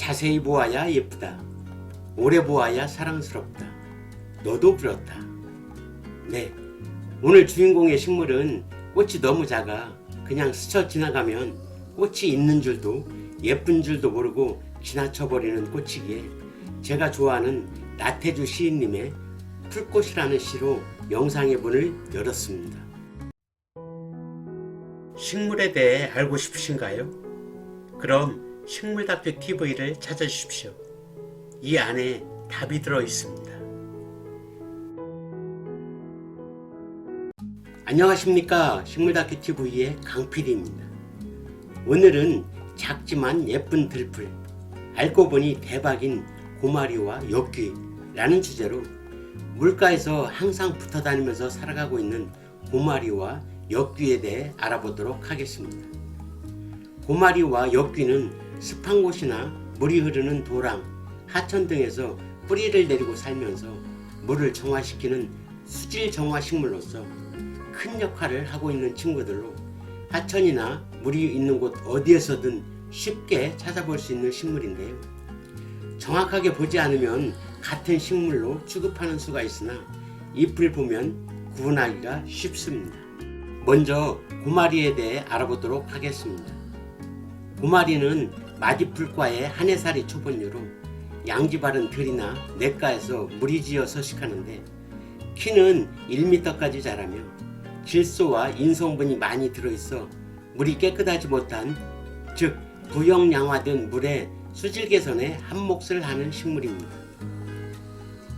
자세히 보아야 예쁘다. 오래 보아야 사랑스럽다. 너도 그렇다. 네. 오늘 주인공의 식물은 꽃이 너무 작아 그냥 스쳐 지나가면 꽃이 있는 줄도 예쁜 줄도 모르고 지나쳐버리는 꽃이기에 제가 좋아하는 나태주 시인님의 풀꽃이라는 시로 영상의 문을 열었습니다. 식물에 대해 알고 싶으신가요? 그럼 식물다큐 TV를 찾아주십시오. 이 안에 답이 들어 있습니다. 안녕하십니까 식물다큐 TV의 강PD입니다. 오늘은 작지만 예쁜 들풀 알고 보니 대박인 고마리와 엽귀라는 주제로 물가에서 항상 붙어 다니면서 살아가고 있는 고마리와 엽귀에 대해 알아보도록 하겠습니다. 고마리와 엽귀는 습한 곳이나 물이 흐르는 도랑, 하천 등에서 뿌리를 내리고 살면서 물을 정화시키는 수질 정화 식물로서 큰 역할을 하고 있는 친구들로 하천이나 물이 있는 곳 어디에서든 쉽게 찾아볼 수 있는 식물인데요. 정확하게 보지 않으면 같은 식물로 취급하는 수가 있으나 잎을 보면 구분하기가 쉽습니다. 먼저 고마리에 대해 알아보도록 하겠습니다. 고마리는 마디풀과의 한해살이 초본류로 양지 바른 들이나 냇가에서 무리지어 서식하는데 키는 1m까지 자라며 질소와 인성분이 많이 들어있어 물이 깨끗하지 못한 즉 부영양화된 물에 수질 개선에 한 몫을 하는 식물입니다.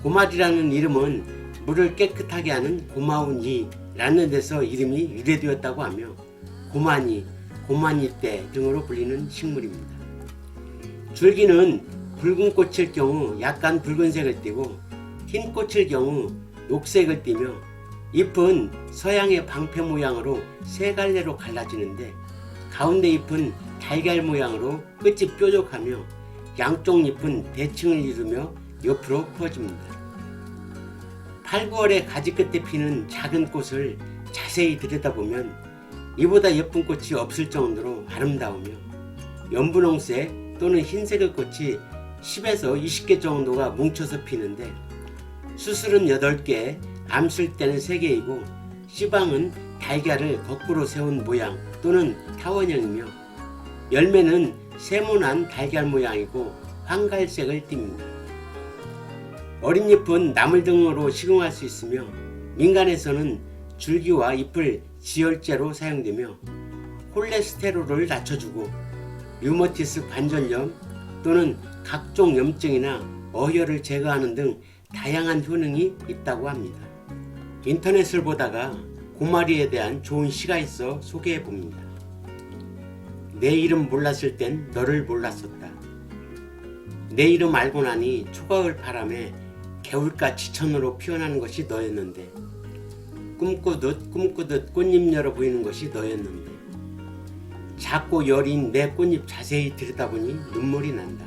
고마리라는 이름은 물을 깨끗하게 하는 고마운 이라는 데서 이름이 유래되었다고 하며 고마니, 고마니떼 등으로 불리는 식물입니다. 줄기는 붉은 꽃일 경우 약간 붉은색을 띠고 흰 꽃일 경우 녹색을 띠며 잎은 서양의 방패 모양으로 세 갈래로 갈라지는데 가운데 잎은 달걀 모양으로 끝이 뾰족하며 양쪽 잎은 대칭을 이루며 옆으로 퍼집니다. 8, 9월에 가지 끝에 피는 작은 꽃을 자세히 들여다보면 이보다 예쁜 꽃이 없을 정도로 아름다우며 연분홍색 또는 흰색의 꽃이 10에서 20개 정도가 뭉쳐서 피는데 수술은 8개, 암술 때는 3개이고 씨방은 달걀을 거꾸로 세운 모양 또는 타원형이며 열매는 세모난 달걀 모양이고 황갈색을 띱니다. 어린 잎은 나물 등으로 식용할 수 있으며 민간에서는 줄기와 잎을 지혈제로 사용되며 콜레스테롤을 낮춰주고 류머티스 관절염 또는 각종 염증이나 어혈을 제거하는 등 다양한 효능이 있다고 합니다. 인터넷을 보다가 고마리에 대한 좋은 시가 있어 소개해 봅니다. 내 이름 몰랐을 땐 너를 몰랐었다. 내 이름 알고 나니 초가을 바람에 개울가 지천으로 피어나는 것이 너였는데 꿈꾸듯 꿈꾸듯 꽃잎 열어 보이는 것이 너였는데 작고 여린 내 꽃잎 자세히 들여다보니 눈물이 난다.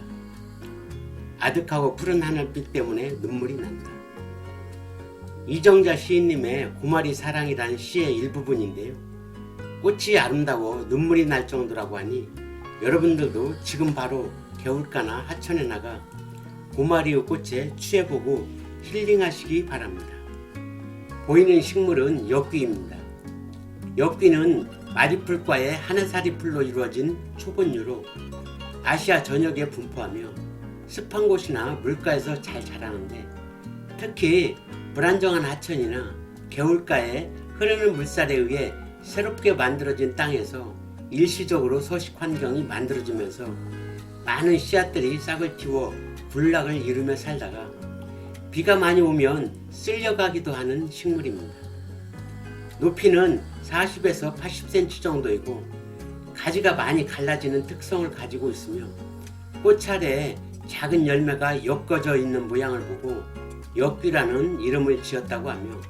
아득하고 푸른 하늘빛 때문에 눈물이 난다. 이정자 시인님의 고마리 사랑이라는 시의 일부분인데요. 꽃이 아름다워 눈물이 날 정도라고 하니 여러분들도 지금 바로 겨울가나 하천에 나가 고마리의 꽃에 취해보고 힐링하시기 바랍니다. 보이는 식물은 엽귀입니다. 엽귀는 마리풀과의 하늘살이 풀로 이루어진 초본류로 아시아 전역에 분포하며 습한 곳이나 물가에서 잘 자라는데 특히 불안정한 하천이나 개울가에 흐르는 물살에 의해 새롭게 만들어진 땅에서 일시적으로 서식 환경이 만들어지면서 많은 씨앗들이 싹을 틔워 군락을 이루며 살다가 비가 많이 오면 쓸려가기도 하는 식물입니다. 높이는 40에서 80cm 정도이고 가지가 많이 갈라지는 특성을 가지고 있으며 꽃 아래에 작은 열매가 엮어져 있는 모양을 보고 엽귀라는 이름을 지었다고 하며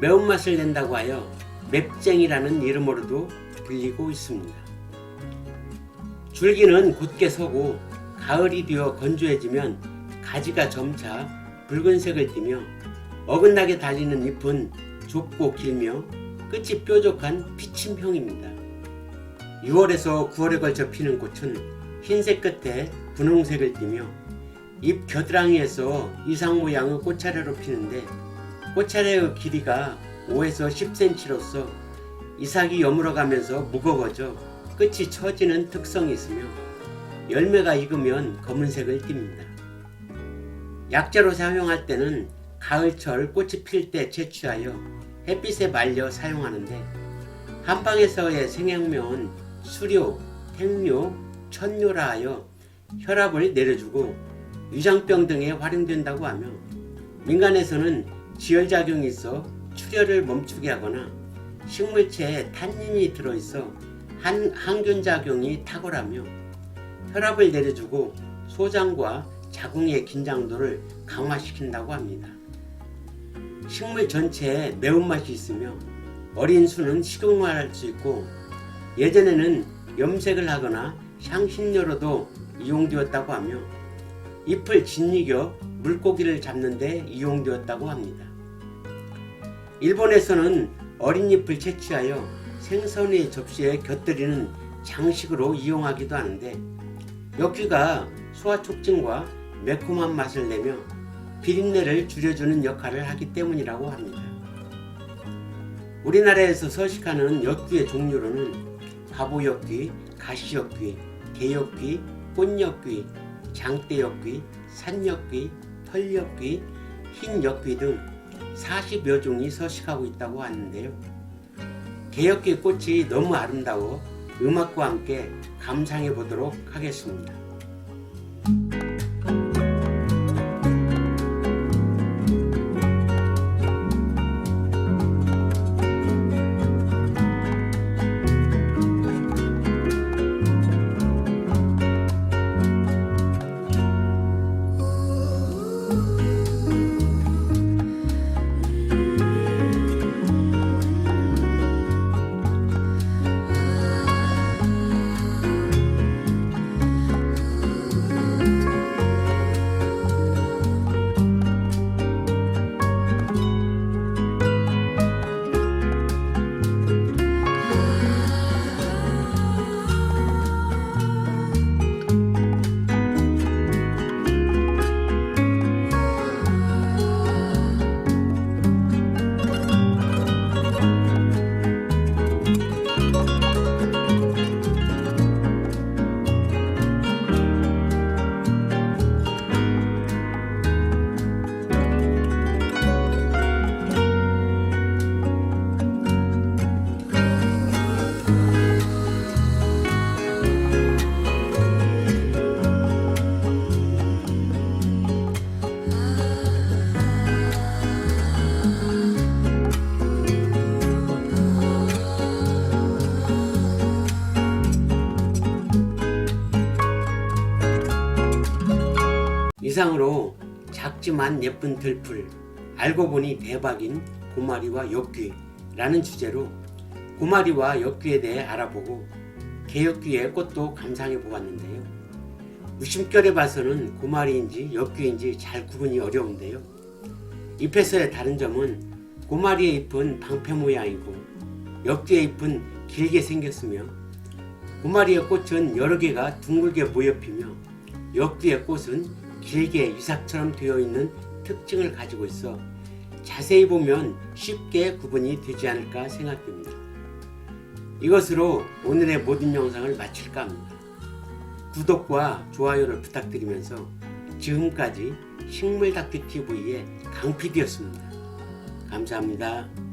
매운맛을 낸다고 하여 맵쟁이라는 이름으로도 불리고 있습니다. 줄기는 굳게 서고 가을이 되어 건조해지면 가지가 점차 붉은색을 띠며 어긋나게 달리는 잎은 좁고 길며 끝이 뾰족한 피침형입니다. 6월에서 9월에 걸쳐 피는 꽃은 흰색 끝에 분홍색을 띠며 잎 겨드랑이에서 이상 모양의 꽃차례로 피는데 꽃차례의 길이가 5에서 10cm로서 이삭이 여물어가면서 무거워져 끝이 처지는 특성이 있으며 열매가 익으면 검은색을 띱니다. 약재로 사용할 때는 가을철 꽃이 필 때 채취하여 햇빛에 말려 사용하는데 한방에서의 생양명은 수료, 택료, 천료라 하여 혈압을 내려주고 위장병 등에 활용된다고 하며 민간에서는 지혈작용이 있어 출혈을 멈추게 하거나 식물체에 탄닌이 들어있어 한, 항균작용이 탁월하며 혈압을 내려주고 소장과 자궁의 긴장도를 강화시킨다고 합니다. 식물 전체에 매운맛이 있으며 어린 수는 식용할 수 있고 예전에는 염색을 하거나 향신료로도 이용되었다고 하며 잎을 짓이겨 물고기를 잡는 데 이용되었다고 합니다. 일본에서는 어린 잎을 채취하여 생선의 접시에 곁들이는 장식으로 이용하기도 하는데 엽기가 소화 촉진과 매콤한 맛을 내며 비린내를 줄여주는 역할을 하기 때문이라고 합니다. 우리나라에서 서식하는 엽기의 종류로는 바보엽기, 가시엽기, 개엽기, 꽃엽기, 장대엽기, 산엽기, 털엽기, 흰엽기 등 40여 종이 서식하고 있다고 하는데요. 개엽기 꽃이 너무 아름다워 음악과 함께 감상해 보도록 하겠습니다. 이상으로 작지만 예쁜 들풀, 알고 보니 대박인 고마리와 엽귀라는 주제로 고마리와 엽귀에 대해 알아보고 개엽귀의 꽃도 감상해 보았는데요. 무심결에 봐서는 고마리인지 엽귀인지 잘 구분이 어려운데요. 잎에서의 다른 점은 고마리의 잎은 방패 모양이고 엽귀의 잎은 길게 생겼으며 고마리의 꽃은 여러 개가 둥글게 모여 피며 엽귀의 꽃은 길게 이삭처럼 되어 있는 특징을 가지고 있어 자세히 보면 쉽게 구분이 되지 않을까 생각됩니다. 이것으로 오늘의 모든 영상을 마칠까 합니다. 구독과 좋아요를 부탁드리면서 지금까지 식물다큐TV의 강PD였습니다. 감사합니다.